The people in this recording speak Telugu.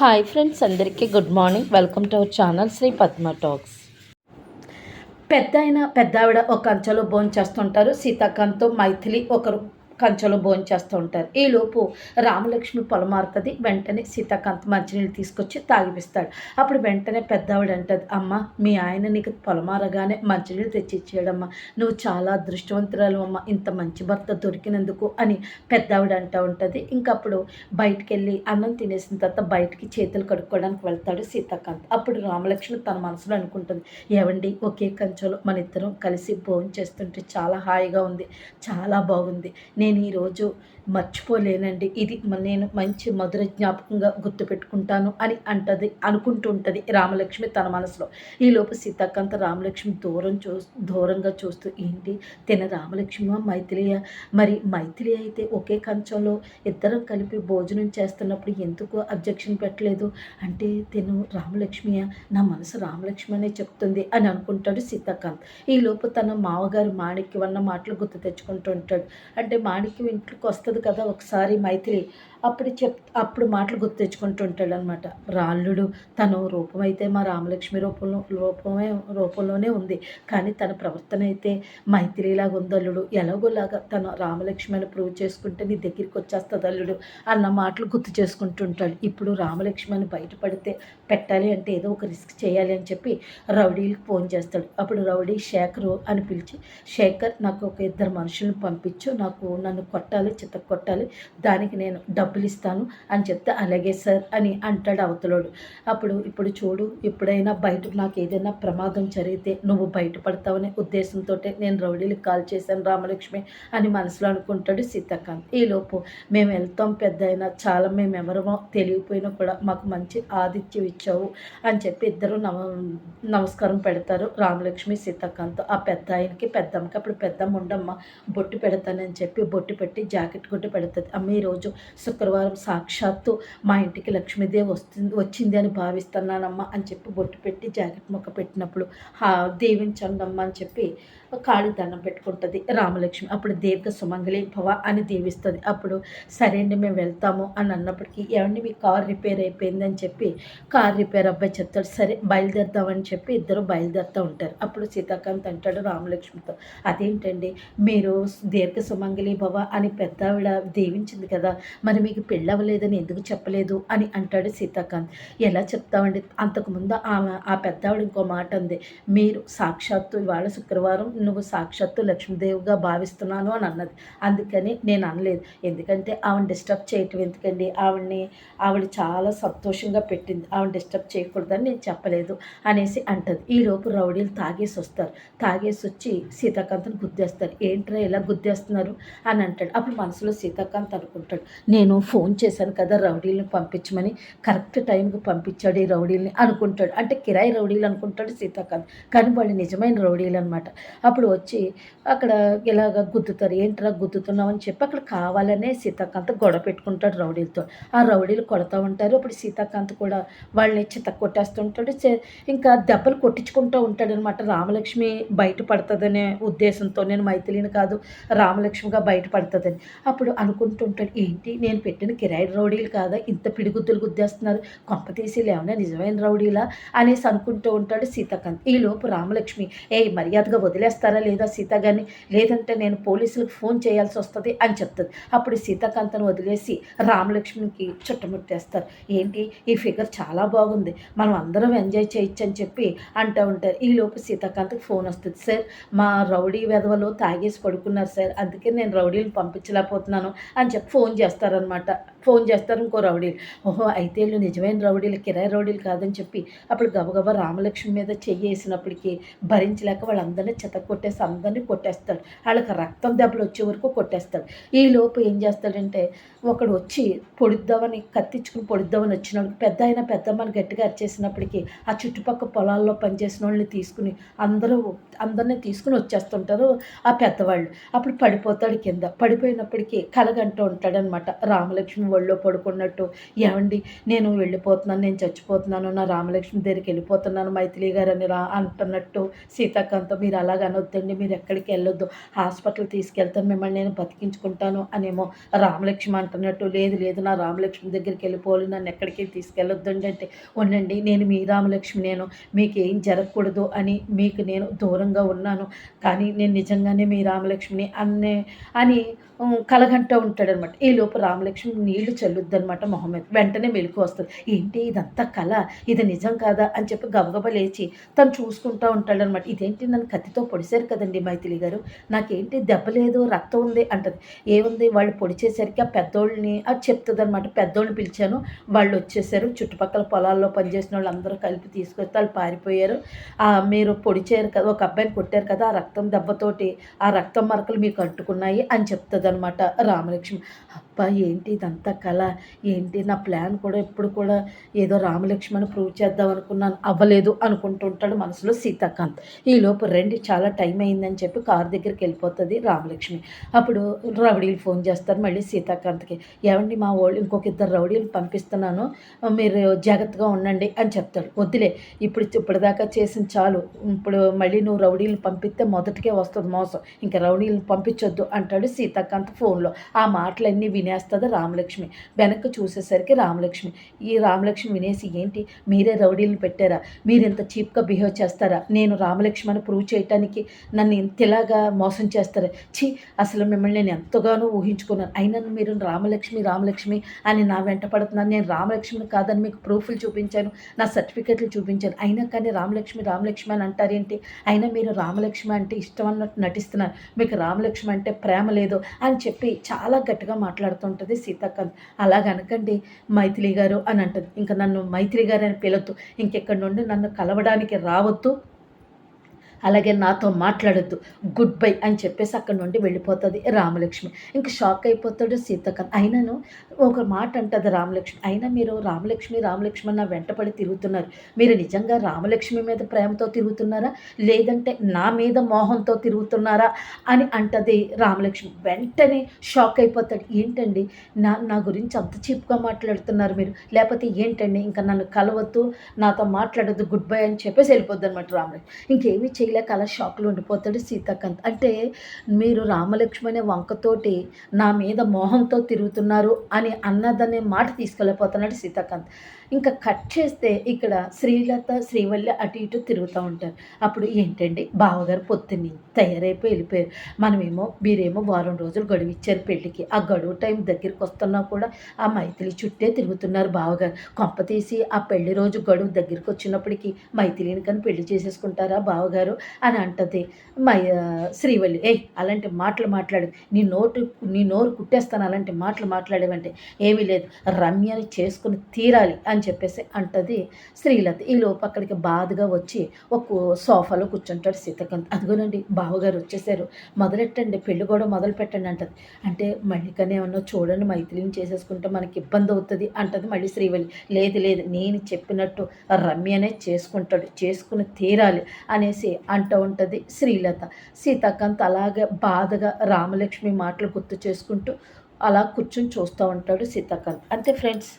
హాయ్ ఫ్రెండ్స్ అందరికీ good morning. Welcome to our channel Sri Padma talks. పెద్ద అయిన పెద్దావిడ ఒక అంచెలో భోజనం చేస్తుంటారు సీతాకాంత్తో మైథిలి ఒకరు కంచెలో భోంచేస్తూ ఉంటారు. ఈలోపు రామలక్ష్మి పొలమారుతుంది వెంటనే సీతాకాంత్ మంచినీళ్ళు తీసుకొచ్చి తాగిపిస్తాడు. అప్పుడు వెంటనే పెద్దవాడు అంటది అమ్మ మీ ఆయన నీకు పొలమారగానే మంచినీళ్ళు తెచ్చి ఇచ్చేయడమ్మా నువ్వు చాలా అదృష్టవంతురాలు అమ్మ ఇంత మంచి భర్త దొరికినందుకు అని పెద్దవాడు అంటూ ఉంటుంది. ఇంకప్పుడు బయటికి వెళ్ళి అన్నం తినేసిన తర్వాత బయటికి చేతులు కడుక్కోవడానికి వెళ్తాడు సీతాకాంత్. అప్పుడు రామలక్ష్మి తన మనసులో అనుకుంటుంది ఏవండి ఒకే కంచెలో మన ఇద్దరం కలిసి భోజనం చేస్తుంటే చాలా హాయిగా ఉంది చాలా బాగుంది. నేను ఈరోజు మర్చిపోలేనండి. ఇది నేను మంచి మధుర జ్ఞాపకంగా గుర్తుపెట్టుకుంటాను అని అంటది అనుకుంటూ ఉంటుంది రామలక్ష్మి తన మనసులో. ఈలోపు సీతాకాంత రామలక్ష్మి దూరం చూ దూరంగా చూస్తూ ఏంటి? తిన రామలక్ష్మి మైథిలియ? మరి మైథిలి అయితే ఒకే కంచంలో ఇద్దరం కలిపి భోజనం చేస్తున్నప్పుడు ఎందుకు అబ్జెక్షన్ పెట్టలేదు? అంటే తిను రామలక్ష్మియ? నా మనసు రామలక్ష్మి అనే చెప్తుంది అని అనుకుంటాడు సీతాకాంత్. ఈలోపు తన మామగారు మాణిక్యం అన్న మాటలు గుర్తు తెచ్చుకుంటూ ఉంటాడు అంటే మాణిక్యం ఇంట్లోకి వస్తుంది కదా ఒకసారి మైత్రి అప్పుడు చెప్ అప్పుడు మాటలు గుర్తు తెచ్చుకుంటుంటాడు అనమాట రాళ్ళుడు తన రూపం అయితే మా రామలక్ష్మి రూపంలో రూపమే రూపంలోనే ఉంది. కానీ తన ప్రవర్తన అయితే మైత్రిలాగా ఉంది అల్లుడు. ఎలాగోలాగా తన రామలక్ష్మి అని ప్రూవ్ చేసుకుంటే నీ దగ్గరికి వచ్చేస్తుంది అల్లుడు అన్న మాటలు గుర్తు చేసుకుంటుంటాడు ఇప్పుడు రామలక్ష్మి అని బయటపడితే పెట్టాలి అంటే ఏదో ఒక రిస్క్ చేయాలి అని చెప్పి రౌడీలకు ఫోన్ చేస్తాడు. అప్పుడు రౌడీ శేఖరు అని పిలిచి శేఖర్ నాకు ఒక ఇద్దరు మనుషులను పంపించు. నాకు నన్ను కొట్టాలి చిత్త కొట్టాలి దానికి నేను డబ్బు డబ్బులు ఇస్తాను అని చెప్తే అలాగే సార్ అని అంటాడు అవతలోడు. అప్పుడు ఇప్పుడు చూడు ఎప్పుడైనా బయట నాకు ఏదైనా ప్రమాదం జరిగితే నువ్వు బయటపడతావనే ఉద్దేశంతో నేను రౌడీలకు కాల్ చేశాను రామలక్ష్మి అని మనసులో అనుకుంటాడు సీతాకాంత్. ఈలోపు మేము వెళ్తాం పెద్ద అయినా చాలా మేము ఎవరమో తెలియపోయినా కూడా మాకు మంచి ఆతిథ్యం ఇచ్చావు అని చెప్పి ఇద్దరు నమ నమస్కారం పెడతారు రామలక్ష్మి సీతాకాంత్. ఆ పెద్ద ఆయనకి పెద్దమ్మకి అప్పుడు పెద్దమ్మ ఉండమ్మ బొట్టు పెడతానని చెప్పి బొట్టు పెట్టి జాకెట్ కొట్టి పెడుతుంది. అమ్మ ఈరోజు శుక్రవారం సాక్షాత్తు మా ఇంటికి లక్ష్మీదేవి వస్తుంది వచ్చింది అని భావిస్తున్నానమ్మా అని చెప్పి బొట్టు పెట్టి జాకెట్ మొక్క పెట్టినప్పుడు హా దీవించండమ్మా అని చెప్పి కాళీ దండం పెట్టుకుంటుంది. రామలక్ష్మి అప్పుడు దీర్ఘ సుమంగళి భవ అని దీవిస్తుంది. అప్పుడు సరే అండి మేము వెళ్తాము అని అన్నప్పటికీ ఏమండి మీ కార్ రిపేర్ అయిపోయిందని చెప్పి కార్ రిపేర్ అబ్బాయి చెప్తాడు. సరే బయలుదేరుదామని చెప్పి ఇద్దరు బయలుదేరుతూ ఉంటారు. అప్పుడు సీతాకాంత్ అంటాడు రామలక్ష్మితో అదేంటండి మీరు దీర్ఘ సుమంగళి భవ అని పెద్ద ఆవిడ దీవించింది కదా మరి మీకు పెళ్ళి అవ్వలేదని ఎందుకు చెప్పలేదు? అని అంటాడు సీతాకాంత్. ఎలా చెప్తామండి అంతకుముందు ఆమె ఆ పెద్ద ఆవిడ ఇంకో మాట ఉంది మీరు సాక్షాత్తు ఇవాళ శుక్రవారం నువ్వు సాక్షాత్తు లక్ష్మీదేవిగా భావిస్తున్నాను అని అన్నది. అందుకని నేను అనలేదు. ఎందుకంటే ఆవిడ డిస్టర్బ్ చేయటం ఎందుకండి? ఆవిడని ఆవిడ చాలా సంతోషంగా పెట్టింది. ఆవిడ డిస్టర్బ్ చేయకూడదని నేను చెప్పలేదు అనేసి అంటది. ఈలోపు రౌడీలు తాగేసి వస్తారు. తాగేసి వచ్చి సీతాకాంత్ని గుద్దేస్తారు. ఏంట్రా ఇలా గుద్దేస్తున్నారు? అని అంటాడు. అప్పుడు మనసులో సీతాకాంత్ అనుకుంటాడు. నేను ఫోన్ చేశాను కదా రౌడీలను పంపించమని. కరెక్ట్ టైంకి పంపించాడు ఈ రౌడీలని అనుకుంటాడు. అంటే కిరాయి రౌడీలు అనుకుంటాడు సీతాకాంత్. కానీ వాళ్ళు నిజమైన రౌడీలు అనమాట అప్పుడు వచ్చి అక్కడ ఇలాగ గుద్దుతారు ఏంట్రా గుద్దుతున్నావు అని చెప్పి అక్కడ కావాలనే సీతాకాంత్ గొడవ పెట్టుకుంటాడు రౌడీలతో. ఆ రౌడీలు కొడతా ఉంటారు. అప్పుడు సీతాకాంత్ కూడా వాళ్ళని చిత్త కొట్టేస్తుంటాడు ఇంకా దెబ్బలు కొట్టించుకుంటూ ఉంటాడు అనమాట రామలక్ష్మి బయటపడుతుందనే ఉద్దేశంతో నేను మైథిలిని కాదు రామలక్ష్మిగా బయటపడుతుందని. అప్పుడు అనుకుంటుంటాడు ఏంటి? నేను పెట్టిన కిరాయి రౌడీలు కాదా? ఇంత పిడిగుద్దులు గుద్దేస్తున్నారు. కొంప తీసి లేవనా నిజమైన రౌడీలా? అనేసి అనుకుంటూ ఉంటాడు సీతాకాంత్. ఈ లోపు రామలక్ష్మి ఏ మర్యాదగా చేస్తారా లేదా సీత గారిని? లేదంటే నేను పోలీసులకు ఫోన్ చేయాల్సి వస్తుంది అని చెప్తుంది. అప్పుడు సీతాకాంతను వదిలేసి రామలక్ష్మికి చుట్టుముట్టేస్తారు. ఏంటి? ఈ ఫిగర్ చాలా బాగుంది. మనం అందరం ఎంజాయ్ చేయొచ్చు అని చెప్పి అంటూ ఉంటారు. ఈ లోపు సీతాకాంత్కి ఫోన్ వస్తుంది. సార్ మా రౌడీ వెధవలో తాగేసి పడుకున్నారు సార్. అందుకే నేను రౌడీని పంపించలేకపోతున్నాను అని చెప్పి ఫోన్ చేస్తారనమాట ఫోన్ చేస్తారు ఇంకో రౌడీలు. ఓహో అయితే వీళ్ళు నిజమైన రౌడీలు కిరాయి రౌడీలు కాదని చెప్పి అప్పుడు గబగబా రామలక్ష్మి మీద చెయ్యి వేసినప్పటికీ భరించలేక వాళ్ళందరినీ చెత్త కొట్టేసి అందరినీ కొట్టేస్తాడు. వాళ్ళకి రక్తం దెబ్బలు వచ్చే వరకు కొట్టేస్తాడు. ఈ లోపు ఏం చేస్తాడంటే ఒకడు వచ్చి పొడిద్దామని కత్తిచ్చుకుని పొడిద్దామని వచ్చినాడు పెద్ద అయినా పెద్దమ్మని గట్టిగా అరిచేసినప్పటికీ ఆ చుట్టుపక్కల పొలాల్లో పనిచేసిన వాళ్ళని తీసుకుని అందరూ అందరినీ తీసుకుని వచ్చేస్తుంటారు ఆ పెద్దవాళ్ళు. అప్పుడు పడిపోతాడు కింద. పడిపోయినప్పటికీ కలగంటూ ఉంటాడనమాట. రామలక్ష్మి ఒళ్ళో పడుకున్నట్టు ఏమండి నేను వెళ్ళిపోతున్నాను నేను చచ్చిపోతున్నాను నా రామలక్ష్మి దగ్గరికి వెళ్ళిపోతున్నాను మైథిలి గారు అని రా అంటున్నట్టు సీతాకాంతం మీరు అలాగ వద్దండి మీరు ఎక్కడికి వెళ్ళొద్దు. హాస్పిటల్ తీసుకెళ్తాను మిమ్మల్ని నేను బతికించుకుంటాను అనేమో రామలక్ష్మి అంటున్నట్టు. లేదు లేదు నా రామలక్ష్మి దగ్గరికి వెళ్ళిపోవాలి నన్ను ఎక్కడికి తీసుకెళ్ళొద్దండి అంటే. ఉండండి నేను మీ రామలక్ష్మి నేను మీకు ఏం జరగకూడదు అని మీకు నేను దూరంగా ఉన్నాను. కానీ నేను నిజంగానే మీ రామలక్ష్మిని అన్నే అని కలగంట కలగంటూ ఉంటాడనమాట. ఈ లోపు రామలక్ష్మి నీళ్ళు చల్లుద్దనమాట మొహం మీద. వెంటనే మెలకు వస్తుంది. ఏంటి ఇదంతా కళ ఇది నిజం కాదా? అని చెప్పి గబగబ లేచి తను చూసుకుంటూ ఉంటాడనమాట. ఇదేంటి నన్ను కత్తితో పొడిచారు కదండి మైథిలి గారు. నాకేంటి దెబ్బ లేదు రక్తం ఉంది అంటది. ఏముంది? వాళ్ళు పొడిచేసరికి ఆ పెద్దోళ్ళని అది చెప్తుంది అనమాట పెద్దోళ్ళని పిలిచాను. వాళ్ళు వచ్చేసారు. చుట్టుపక్కల పొలాల్లో పనిచేసిన వాళ్ళు అందరూ కలిపి తీసుకొస్తే వాళ్ళు పారిపోయారు. మీరు పొడిచారు కదా ఒక అబ్బాయిని కొట్టారు కదా ఆ రక్తం దెబ్బతోటి ఆ రక్తం మరకలు మీకు అంటుకున్నాయి అని చెప్తుంది అనమాట రామలక్ష్మి. అబ్బా ఏంటి ఇదంతా కళ? ఏంటి నా ప్లాన్ కూడా ఎప్పుడు కూడా ఏదో రామలక్ష్మణ్ ప్రూవ్ చేద్దాం అనుకున్నాను అవ్వలేదు అనుకుంటుంటాడు మనసులో సీతాకాంత్. ఈ రెండు చాలా టైం అయిందని చెప్పి కార్ దగ్గరికి వెళ్ళిపోతుంది రామలక్ష్మి. అప్పుడు రౌడీలు ఫోన్ చేస్తారు మళ్ళీ సీతాకాంత్కి ఏమండి మా వాళ్ళు ఇంకొక ఇద్దరు రౌడీలు పంపిస్తున్నాను మీరు జాగ్రత్తగా ఉండండి అని చెప్తాడు. వద్దులే ఇప్పుడు ఇప్పటిదాకా చేసిన చాలు ఇప్పుడు మళ్ళీ నువ్వు రౌడీలు పంపిస్తే మొదటికే వస్తుంది మోసం ఇంకా రౌడీలను పంపించొద్దు అంటాడు సీతాకాంత్ ఫోన్లో. ఆ మాటలన్నీ వినేస్తుంది రామలక్ష్మి. వెనక్కి చూసేసరికి రామలక్ష్మి ఈ రామలక్ష్మి వినేసి ఏంటి? మీరే రౌడీలను పెట్టారా? మీరు ఇంత చీప్గా బిహేవ్ చేస్తారా? నేను రామలక్ష్మి అని ప్రూవ్ చేయటానికి నన్ను ఇంతలాగా మోసం చేస్తారు? ఛీ అసలు మిమ్మల్ని నేను ఎంతగానో ఊహించుకున్నాను. అయినా మీరు రామలక్ష్మి రామలక్ష్మి అని నా వెంట పడుతున్నాను. నేను రామలక్ష్మిని కాదని మీకు ప్రూఫ్లు చూపించాను. నా సర్టిఫికెట్లు చూపించాను. అయినా కానీ రామలక్ష్మి రామలక్ష్మి అని అంటారేంటి అయినా మీరు రామలక్ష్మి అంటే ఇష్టం అన్నట్టు నటిస్తున్నారు. మీకు రామలక్ష్మి అంటే ప్రేమ లేదు అని చెప్పి చాలా గట్టిగా మాట్లాడుతుంటుంది సీతాకాంత్. అలాగనకండి మైథిలి గారు అని అంటుంది. ఇంకా నన్ను మైత్రి గారు అని పిలవద్దు ఇంకెక్కడి నుండి నన్ను కలవడానికి రావద్దు. అలాగే నాతో మాట్లాడొద్దు. గుడ్ బై అని చెప్పేసి అక్కడి నుండి వెళ్ళిపోతుంది రామలక్ష్మి. ఇంకా షాక్ అయిపోతాడు సీతకన్ అయినను ఒక మాట అంటుంది రామలక్ష్మి. అయినా మీరు రామలక్ష్మి రామలక్ష్మి నా వెంటపడి తిరుగుతున్నారు. మీరు నిజంగా రామలక్ష్మి మీద ప్రేమతో తిరుగుతున్నారా? లేదంటే నా మీద మోహంతో తిరుగుతున్నారా? అని అంటది రామలక్ష్మి. వెంటనే షాక్ అయిపోతాడు. ఏంటండి? నా నా గురించి అంత చీప్గా మాట్లాడుతున్నారు మీరు. లేకపోతే ఏంటండి? ఇంకా నన్ను కలవద్దు. నాతో మాట్లాడద్దు. గుడ్ బై అని చెప్పేసి వెళ్ళిపోద్ది అనమాట రామలక్ష్మి. ఇంకేమీ చేయలేక అలా షాక్లో ఉండిపోతాడు సీతాకాంత్. అంటే మీరు రామలక్ష్మి అనే వంకతోటి నా మీద మోహంతో తిరుగుతున్నారు అని అన్నదనే మాట తీసుకెళ్ళిపోతున్నాడు సీతాకాంత్. ఇంకా కట్ చేస్తే ఇక్కడ శ్రీలత శ్రీవల్లి అటు ఇటు తిరుగుతూ ఉంటారు. అప్పుడు ఏంటండి? బావగారు పొద్దున్నే తయారైపోయి వెళ్ళిపోయారు. మనమేమో మీరేమో వారం రోజులు గడువు ఇచ్చారు పెళ్ళికి. ఆ గడువు టైం దగ్గరికి వస్తున్నా కూడా ఆ మైథిలి చుట్టే తిరుగుతున్నారు బావగారు. కొంప తీసి ఆ పెళ్ళి రోజు గడువు దగ్గరికి వచ్చినప్పటికీ మైథిలిని కానీ పెళ్ళి చేసేసుకుంటారా బావగారు? అని అంటది మై శ్రీవల్లి. ఏయ్ అలాంటి మాటలు మాట్లాడు. నీ నోటు నీ నోరు కుట్టేస్తాను అలాంటి మాటలు మాట్లాడేవంటే ఏమీ లేదు. రమ్యని చేసుకుని తీరాలి అని అని చెప్పేసి అంటది శ్రీలత. ఈ అక్కడికి బాధగా వచ్చి ఒక సోఫాలో కూర్చుంటాడు సీతకాంత్. అదిగోనండి బావగారు వచ్చేసారు. మొదలెట్టండి పెళ్ళి కూడా మొదలు పెట్టండి అంటది. అంటే మళ్ళీకనే ఏమన్నా చూడండి మైథిలిని చేసేసుకుంటే మనకి ఇబ్బంది అవుతుంది అంటది మళ్ళీ శ్రీవల్లి. లేదు లేదు నేను చెప్పినట్టు రమ్యనే చేసుకుంటాడు చేసుకుని తీరాలి అనేసి అంటూ ఉంటుంది శ్రీలత. సీతాకాంత్ అలాగే బాధగా రామలక్ష్మి మాటలు గుర్తు చేసుకుంటూ అలా కూర్చొని చూస్తూ ఉంటాడు సీతాకాంత్. అంతే ఫ్రెండ్స్.